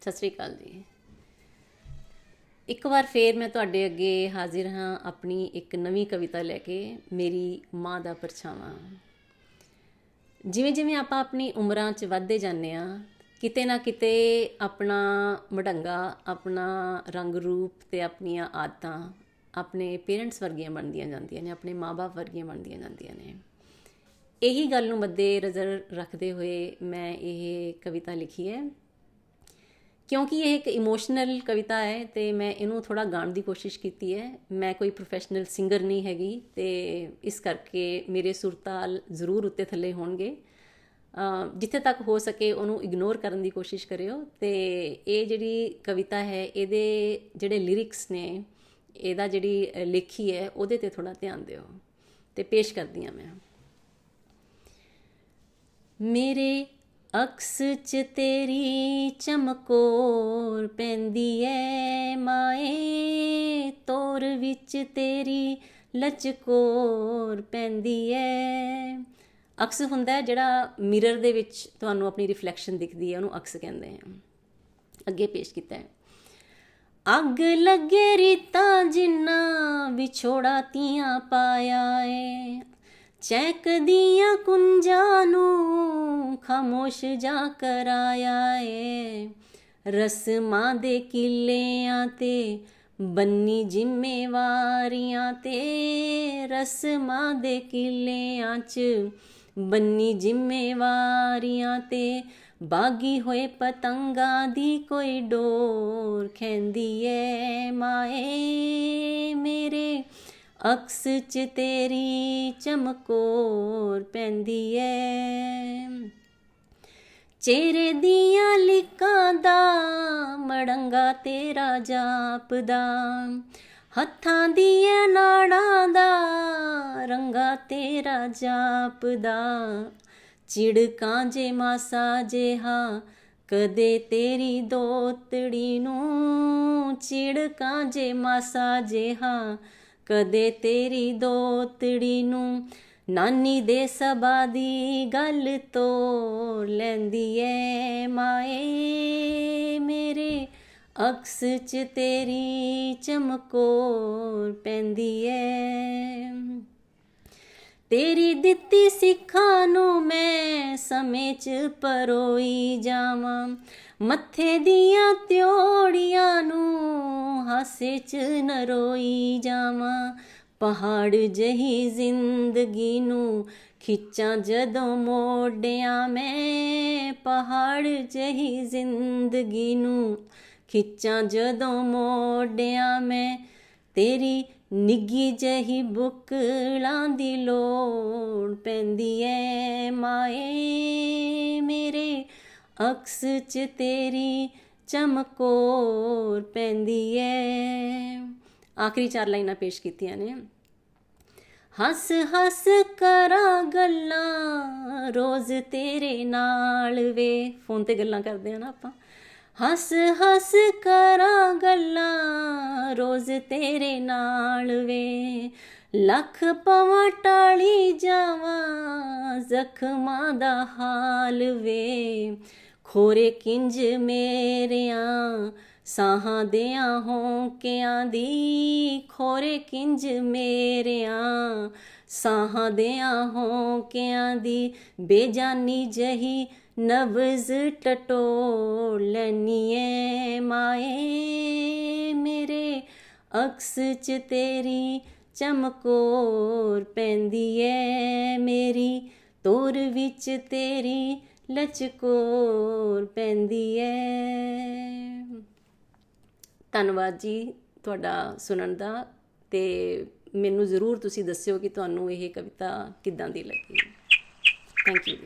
ਸਤਿ ਸ੍ਰੀ ਅਕਾਲ ਜੀ। ਇੱਕ ਵਾਰ ਫੇਰ ਮੈਂ ਤੁਹਾਡੇ ਅੱਗੇ ਹਾਜ਼ਰ ਹਾਂ ਆਪਣੀ ਇੱਕ ਨਵੀਂ ਕਵਿਤਾ ਲੈ ਕੇ, ਮੇਰੀ ਮਾਂ ਦਾ ਪਰਛਾਵਾਂ। ਜਿਵੇਂ ਜਿਵੇਂ ਆਪਾਂ ਆਪਣੀ ਉਮਰਾਂ 'ਚ ਵੱਧਦੇ ਜਾਂਦੇ ਆ ਕਿਤੇ ਨਾ ਕਿਤੇ ਆਪਣਾ ਮਢੰਗਾ, ਆਪਣਾ ਰੰਗ ਰੂਪ ਤੇ ਆਪਣੀਆਂ ਆਦਤਾਂ ਆਪਣੇ ਪੇਰੈਂਟਸ ਵਰਗੀਆਂ ਬਣਦੀਆਂ ਜਾਂਦੀਆਂ ਨੇ, ਆਪਣੇ ਮਾਪੇ ਵਰਗੀਆਂ ਬਣਦੀਆਂ ਜਾਂਦੀਆਂ ਨੇ। ਇਹੀ ਗੱਲ ਨੂੰ ਮੱਦੇ ਨਜ਼ਰ ਰੱਖਦੇ ਹੋਏ ਮੈਂ ਇਹ ਕਵਿਤਾ ਲਿਖੀ ਹੈ। ਕਿਉਂਕਿ ਇਹ ਇੱਕ ਇਮੋਸ਼ਨਲ ਕਵਿਤਾ ਹੈ ਤੇ ਮੈਂ ਇਹਨੂੰ ਥੋੜਾ ਗਾਣ ਦੀ ਕੋਸ਼ਿਸ਼ ਕੀਤੀ ਹੈ। ਮੈਂ ਕੋਈ ਪ੍ਰੋਫੈਸ਼ਨਲ ਸਿੰਗਰ ਨਹੀਂ ਹੈਗੀ ਤੇ ਇਸ ਕਰਕੇ ਮੇਰੇ ਸੁਰਤਾਲ ਜ਼ਰੂਰ ਉੱਤੇ ਥੱਲੇ ਹੋਣਗੇ। ਜਿੱਥੇ ਤੱਕ ਹੋ ਸਕੇ ਉਹਨੂੰ ਇਗਨੋਰ ਕਰਨ ਦੀ ਕੋਸ਼ਿਸ਼ ਕਰਿਓ ਤੇ ਇਹ ਜਿਹੜੀ ਕਵਿਤਾ ਹੈ, ਇਹਦੇ ਜਿਹੜੇ ਲਿਰਿਕਸ ਨੇ, ਇਹਦਾ ਜਿਹੜੀ ਲੇਖੀ ਹੈ, ਉਹਦੇ ਤੇ ਥੋੜਾ ਧਿਆਨ ਦਿਓ। ਤੇ ਪੇਸ਼ ਕਰਦੀ ਆ ਮੈਂ। ਮੇਰੇ ਅਕਸ ਚ ਤੇਰੀ ਚਮਕੋਰ ਪੈਂਦੀ ਐ ਮਾਏ, ਤੋਰ ਵਿੱਚ ਤੇਰੀ ਲਚਕੋਰ ਪੈਂਦੀ ਐ। ਅਕਸ ਹੁੰਦਾ ਹੈ ਜਿਹੜਾ ਮਿਰਰ ਦੇ ਵਿੱਚ ਤੁਹਾਨੂੰ ਆਪਣੀ ਰਿਫਲੈਕਸ਼ਨ ਦਿਖਦੀ ਹੈ ਉਹਨੂੰ ਅਕਸ ਕਹਿੰਦੇ ਆ ਅੱਗੇ ਪੇਸ਼ ਕੀਤਾ ਹੈ ਅੱਗ ਲੱਗੇ ਰੀਤਾ ਜਿੰਨਾ ਵਿਛੋੜਾ ਤੀਆਂ ਪਾਇਆ ਏ ਚੈਕਦੀਆਂ ਕੁੰਜਾਂ ਨੂੰ ਖਾਮੋਸ਼ ਜਾ ਕਰਾਇਆ ਏ। ਰਸਮਾਂ ਦੇ ਕਿੱਲਿਆਂ ਤੇ, ਬੰਨੀ ਜ਼ਿੰਮੇਵਾਰੀਆਂ ਤੇ। ਰਸਮਾਂ ਦੇ ਕਿੱਲਿਆਂ 'ਚ, ਬੰਨੀ ਜ਼ਿੰਮੇਵਾਰੀਆਂ ਤੇ। ਬਾਗੀ ਹੋਏ ਪਤੰਗਾ ਦੀ ਕੋਈ ਡੋਰ ਖੈਂਦੀ ਏ ਮਾਏ ਮੇਰੇ। ਅਕਸ ਚ ਤੇਰੀ ਚਮਕੋਰ ਪੈਂਦੀ ਐ। ਚਿਹਰੇ ਦੀਆਂ ਲਿਕਾਂ ਦਾ ਮੜੰਗਾ ਤੇਰਾ ਜਾਪਦਾ। ਹੱਥਾਂ ਦੀਆਂ ਨਾੜਾਂ ਦਾ ਰੰਗਾ ਤੇਰਾ ਜਾਪਦਾ। ਚਿੜਕਾਂ ਜੇ ਮਾਸਾ ਜਿਹਾ, ਕਦੇ ਤੇਰੀ ਦੋਤੜੀ ਨੂੰ ਚਿੜਕਾਂ ਜੇ ਮਾਸਾ ਜਿਹਾ ਕਦੇ ਤੇਰੀ ਦੋਤੜੀ ਨੂੰ ਨਾਨੀ ਦੇ ਸਬਾ ਦੀ ਗੱਲ ਤੋਂ ਲੈਂਦੀ ਐ, ਮਾਏ ਮੇਰੇ ਅਕਸ ਚ ਤੇਰੀ ਚਮਕੋਰ ਪੈਂਦੀ ਐ। ਤੇਰੀ ਦਿੱਤੀ ਸਿੱਖਾਂ ਨੂੰ ਮੈਂ ਸਮੇਂ ਚ ਪਰੋਈ ਜਾਵਾਂ। ਮੱਥੇ ਦੀਆਂ ਤਿਉੜੀਆਂ ਨੂੰ ਹਾਸੇ ਚ ਨਰੋਈ ਜਾਵਾਂ। ਪਹਾੜ ਜਹੀ ਜ਼ਿੰਦਗੀ ਨੂੰ ਖਿੱਚਾਂ ਜਦੋਂ ਮੋੜਿਆਂ ਮੈਂ। ਪਹਾੜ ਜਹੀ ਜ਼ਿੰਦਗੀ ਨੂੰ ਖਿੱਚਾਂ ਜਦੋਂ ਮੋੜਿਆਂ ਮੈਂ। ਤੇਰੀ ਨਿੱਗੀ ਜਹੀ ਬੁਕਲਾਂ ਦੀ ਲੋੜ ਪੈਂਦੀ ਐ, ਮਾਏ ਮੇਰੇ। ਅਕਸ ਚ ਤੇਰੀ ਚਮਕੋਰ ਪੈਂਦੀ ਐ। ਆਖਰੀ ਚਾਰ ਲਾਈਨਾਂ ਪੇਸ਼ ਕੀਤੀਆਂ ਨੇ। ਹੱਸ ਹੱਸ ਕਰਾਂ ਗੱਲਾਂ ਰੋਜ਼ ਤੇਰੇ ਨਾਲ ਵੇ। ਫੋਨ ਤੇ ਗੱਲਾਂ ਕਰਦੇ ਆ ਨਾ ਆਪਾਂ। ਹੱਸ ਹੱਸ ਕਰਾਂ ਗੱਲਾਂ ਰੋਜ਼ ਤੇਰੇ ਨਾਲ ਵੇ। ਲੱਖ ਪਵਾਂ ਟਾਲੀ ਜਾਵਾਂ ਜ਼ਖਮਾਂ ਦਾ ਹਾਲ ਵੇ। ਖੋਰੇ ਕਿੰਜ ਮੇਰਿਆਂ, ਸਾਹਾਂ ਦਿਆਂ ਹੋਂਕਿਆਂ ਦੀ। ਖੋਰੇ ਕਿੰਜ ਮੇਰਿਆਂ ਸਾਹਾਂ ਦਿਆਂ ਹੋਂਕਿਆਂ ਦੀ ਬੇਜਾਨੀ ਜਹੀ ਨਬਜ਼ ਟਟੋਲ ਲੈਨੀਏ ਮਾਏ ਮੇਰੇ ਅਕਸ ਚ ਤੇਰੀ ਚਮਕੋਰ ਪੈਂਦੀ ਏ ਮੇਰੀ ਤੋਰ ਵਿੱਚ ਤੇਰੀ ਲਚਕੋਰ ਪੈਂਦੀ ਏ ਧੰਨਵਾਦ ਜੀ ਤੁਹਾਡਾ ਸੁਣਨ ਦਾ ਤੇ ਮੈਨੂੰ ਜ਼ਰੂਰ ਤੁਸੀਂ ਦੱਸਿਓ ਕਿ ਤੁਹਾਨੂੰ ਇਹ ਕਵਿਤਾ ਕਿੱਦਾਂ ਦੀ ਲੱਗੀ। Thank you